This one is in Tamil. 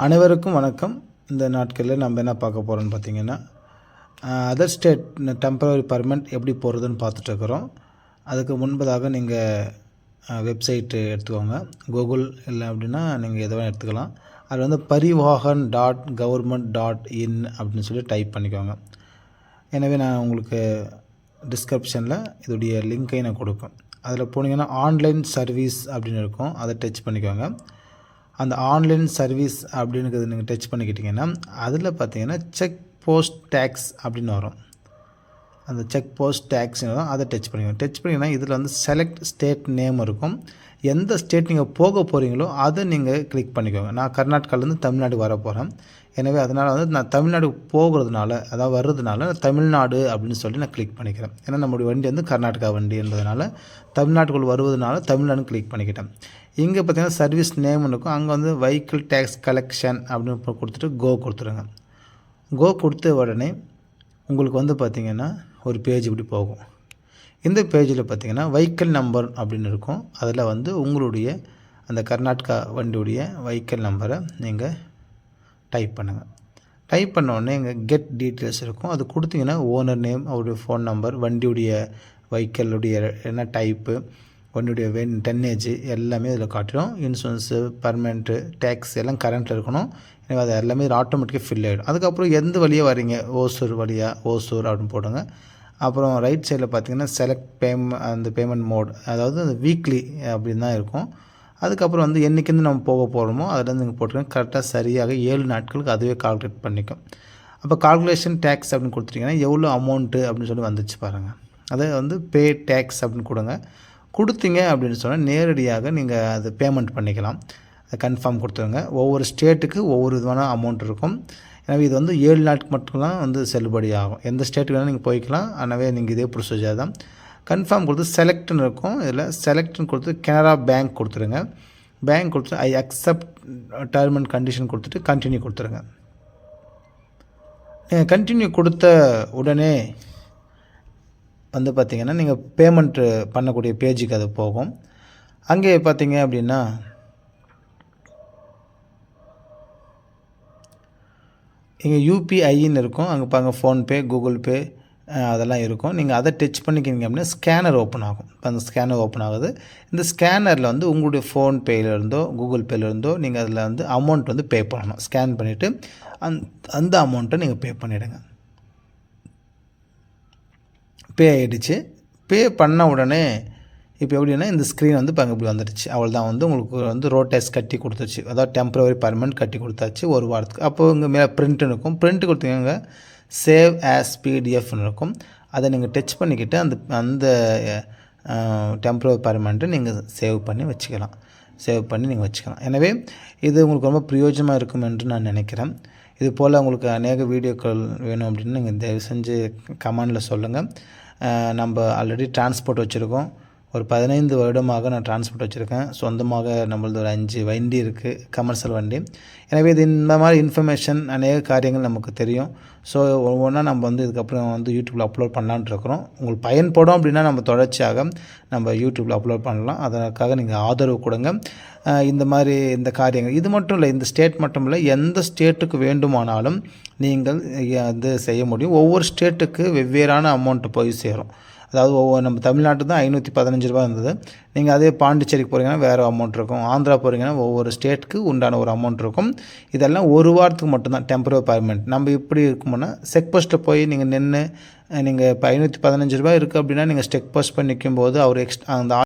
அனைவருக்கும் வணக்கம். இந்த நாட்களில் நம்ம என்ன பார்க்க போகிறோம்னு பார்த்தீங்கன்னா அதர் ஸ்டேட் டெம்பரரி பர்மனெண்ட் எப்படி போகிறதுன்னு பார்த்துட்ருக்குறோம். அதுக்கு முன்பதாக நீங்கள் வெப்சைட்டு எடுத்துக்கோங்க. கூகுள் இல்லை அப்படின்னா நீங்கள் எதுவும் எடுத்துக்கலாம். அதில் வந்து Parivahan dot government dot in அப்படின்னு சொல்லி டைப் பண்ணிக்கோங்க. எனவே நான் உங்களுக்கு டிஸ்கிரிப்ஷனில் இதோடைய லிங்க்கை நான் கொடுப்பேன் அதில் போனீங்கன்னா ஆன்லைன் சர்வீஸ் அப்படின்னு இருக்கும். அதை டச் பண்ணிக்கோங்க. அந்த ஆன்லைன் சர்வீஸ் அப்படிங்கிறது நீங்கள் டச் பண்ணிக்கிட்டிங்கன்னா அதில் பார்த்தீங்கன்னா செக் போஸ்ட் டேக்ஸ் அப்படின்னு வரும். அந்த செக் போஸ்ட் டேக்ஸ் தான் அதை டச் பண்ணிக்கணும். டச் பண்ணிங்கன்னா இதில் வந்து செலக்ட் ஸ்டேட் நேம் இருக்கும். எந்த ஸ்டேட் நீங்கள் போக போகிறீங்களோ அதை நீங்கள் கிளிக் பண்ணிக்கோங்க. நான் கர்நாடகாலேருந்து தமிழ்நாடு வர போகிறேன் எனவே அதனால் வந்து நான் தமிழ்நாடு போகிறதுனால அதாவது வர்றதுனால தமிழ்நாடு அப்படின்னு சொல்லி நான் கிளிக் பண்ணிக்கிறேன். ஏன்னா நம்மளுடைய வண்டி வந்து கர்நாடகா வண்டி என்பதனால தமிழ்நாட்டுக்குள் வருவதனால தமிழ்நாடு கிளிக் பண்ணிக்கிட்டேன். இங்கே பார்த்தீங்கன்னா சர்வீஸ் நேம் இருக்கும். அங்கே வந்து வெஹிக்கிள் டேக்ஸ் கலெக்ஷன் அப்படின்னு கொடுத்துட்டு கோ கொடுத்துருங்க. கோ கொடுத்த உடனே உங்களுக்கு வந்து பார்த்திங்கன்னா ஒரு பேஜ் இப்படி போகும். இந்த பேஜில் பார்த்தீங்கன்னா வெஹிக்கிள் நம்பர் அப்படின்னு இருக்கும். அதில் வந்து உங்களுடைய அந்த கர்நாடகா வண்டியுடைய வெஹிக்கிள் நம்பரை நீங்கள் டைப் பண்ணுங்கள் டைப் பண்ண உடனே இங்கே கெட் டீட்டெயில்ஸ் இருக்கும். அது கொடுத்தீங்கன்னா ஓனர் நேம் அவருடைய ஃபோன் நம்பர் வண்டியுடைய வெஹிக்கிளுடைய என்ன டைப்பு வண்டியுடைய வென் டென்னேஜ் எல்லாமே இதில் காட்டிடும். இன்சூரன்ஸு பர்மனெண்ட்டு டேக்ஸ் எல்லாம் கரண்ட்டில் இருக்கணும். எனவே அது எல்லாமே ஆட்டோமேட்டிக்காக ஃபில் ஆகிடும் அதுக்கப்புறம் எந்த வழியாக வரீங்க? ஓசூர் வழியாக ஓசூர் அப்படின்னு போடுங்க. அப்புறம் ரைட் சைடில் பார்த்தீங்கன்னா செலக்ட் பேம் அந்த பேமெண்ட் மோட் அதாவது அந்த வீக்லி அப்படின்னு தான் இருக்கும். அதுக்கப்புறம் வந்து என்றைக்கிருந்து நம்ம போக போகிறோமோ அதிலேருந்து நீங்கள் போட்டுக்கோங்க. கரெக்டாக சரியாக ஏழு நாட்களுக்கு அதுவே கால்குலேட் பண்ணிக்கும். அப்போ கால்குலேஷன் டேக்ஸ் அப்படின்னு கொடுத்துட்டிங்கன்னா எவ்வளோ அமௌண்ட்டு அப்படின்னு சொல்லி வந்துச்சு பாருங்கள் அதை வந்து பே டேக்ஸ் அப்படின்னு கொடுங்க. கொடுத்தீங்க அப்படின்னு சொன்னால் நேரடியாக நீங்கள் அது பேமெண்ட் பண்ணிக்கலாம். அதை கன்ஃபார்ம் கொடுத்துருங்க. ஒவ்வொரு ஸ்டேட்டுக்கு ஒவ்வொரு விதமான அமௌண்ட் இருக்கும். எனவே இது வந்து ஏழு நாட்டுக்கு மட்டும்தான் வந்து செல்லுபடி ஆகும். எந்த ஸ்டேட்டுக்கு வேணால் நீங்கள் போய்க்கலாம். எனவே நீங்கள் இதே ப்ரொசீஜர் தான். கன்ஃபார்ம் கொடுத்து செலக்ட்னு இருக்கும். இதில் செலக்ட்னு கொடுத்து கனரா பேங்க் கொடுத்துருங்க. பேங்க் கொடுத்து I accept term and condition கொடுத்துட்டு கண்டினியூ கொடுத்துருங்க. நீங்கள் கண்டினியூ கொடுத்த உடனே வந்து பார்த்திங்கன்னா நீங்கள் பேமெண்ட்டு பண்ணக்கூடிய பேஜுக்கு அது போகும். அங்கே பார்த்தீங்க அப்படின்னா இங்கே யூபிஐன்னு இருக்கும். அங்கே பாருங்க ஃபோன்பே கூகுள் பே அதெல்லாம் இருக்கும். நீங்கள் அதை டச் பண்ணிக்கிறீங்க அப்படின்னா ஸ்கேனர் ஓப்பன் ஆகும். இப்போ அந்த ஸ்கேனர் ஓப்பன் ஆகுது. இந்த ஸ்கேனரில் வந்து உங்களுடைய ஃபோன்பேலேருந்தோ கூகுள் பேலேருந்தோ நீங்கள் அதில் வந்து அமௌண்ட் வந்து பே பண்ணணும். ஸ்கேன் பண்ணிவிட்டு அந் அந்த அமௌண்ட்டை நீங்கள் பே பண்ணிவிடுங்க பே ஆகிடுச்சு பே பண்ண உடனே இப்போ எப்படின்னா இந்த ஸ்க்ரீன் வந்து இப்போ இப்படி வந்துடுச்சு. அவள் தான் வந்து உங்களுக்கு வந்து ரோட் கட்டி கொடுத்துருச்சு அதாவது டெம்பரவரி பர்மனெண்ட் கட்டி கொடுத்தாச்சு ஒரு வாரத்துக்கு. அப்போ இங்கே மேலே பிரிண்ட்டு இருக்கும். பிரிண்ட் கொடுத்தீங்க சேவ் ஆஸ் பிடிஎஃப்னு இருக்கும். அதை நீங்கள் டச் பண்ணிக்கிட்டு அந்த அந்த டெம்பரவரி பர்மனெண்ட்டை நீங்கள் சேவ் பண்ணி வச்சுக்கலாம். சேவ் பண்ணி நீங்கள் வச்சுக்கலாம். எனவே இது உங்களுக்கு ரொம்ப பிரயோஜனமாக இருக்கும் என்று நான் நினைக்கிறேன். இது போல் உங்களுக்கு அநேக வீடியோக்கள் வேணும் அப்படின்னு நீங்கள் தயவு செஞ்சு கமெண்டில் சொல்லுங்கள் நம்ம ஆல்ரெடி டிரான்ஸ்போர்ட் வச்சுருக்கோம். ஒரு பதினைந்து வருடமாக நான் டிரான்ஸ்போர்ட் வச்சுருக்கேன். சொந்தமாக நம்மளது ஒரு அஞ்சு வண்டி இருக்குது கமர்ஷியல் வண்டி. எனவே இது இந்த மாதிரி இன்ஃபர்மேஷன் அநேக காரியங்கள் நமக்கு தெரியும். ஸோ ஒவ்வொன்றா நம்ம வந்து இதுக்கப்புறம் வந்து யூடியூப்பில் அப்லோட் பண்ணலான்ட்டு இருக்கிறோம். உங்களுக்கு பயன்படும் அப்படின்னா நம்ம தொடர்ச்சியாக நம்ம யூடியூப்பில் அப்லோட் பண்ணலாம். அதற்காக நீங்கள் ஆதரவு கொடுங்க. இந்த மாதிரி இந்த காரியங்கள். இது மட்டும் இல்லை இந்த ஸ்டேட் மட்டும் இல்லை எந்த ஸ்டேட்டுக்கு வேண்டுமானாலும் நீங்கள் வந்து செய்ய முடியும். ஒவ்வொரு ஸ்டேட்டுக்கு வெவ்வேறான அமௌண்ட்டு போய் சேரும். அதாவது ஒவ்வொரு நம்ம தமிழ்நாட்டு தான் ஐநூற்றி பதினஞ்சு ரூபா இருந்தது. நீங்கள் அதே பாண்டிச்சேரிக்கு போகிறீங்கன்னா வேறு அமௌண்ட் இருக்கும். ஆந்திரா போகிறீங்கன்னா ஒவ்வொரு ஸ்டேட்டுக்கு உண்டான ஒரு அமௌண்ட் இருக்கும். இதெல்லாம் ஒரு வாரத்துக்கு மட்டும்தான் டெம்பரரி பர்மனெண்ட் நம்ம இப்படி இருக்குமோன்னா செக் போஸ்ட்டில் போய் நீங்கள் நின்று நீங்கள் இப்போ ஐநூற்றி பதினஞ்சு ரூபா இருக்குது அப்படின்னா நீங்கள் ஸ்டெக் போஸ்ட் பண்ணி நிற்கும்போது அவர் எக்ஸ்ட் அந்த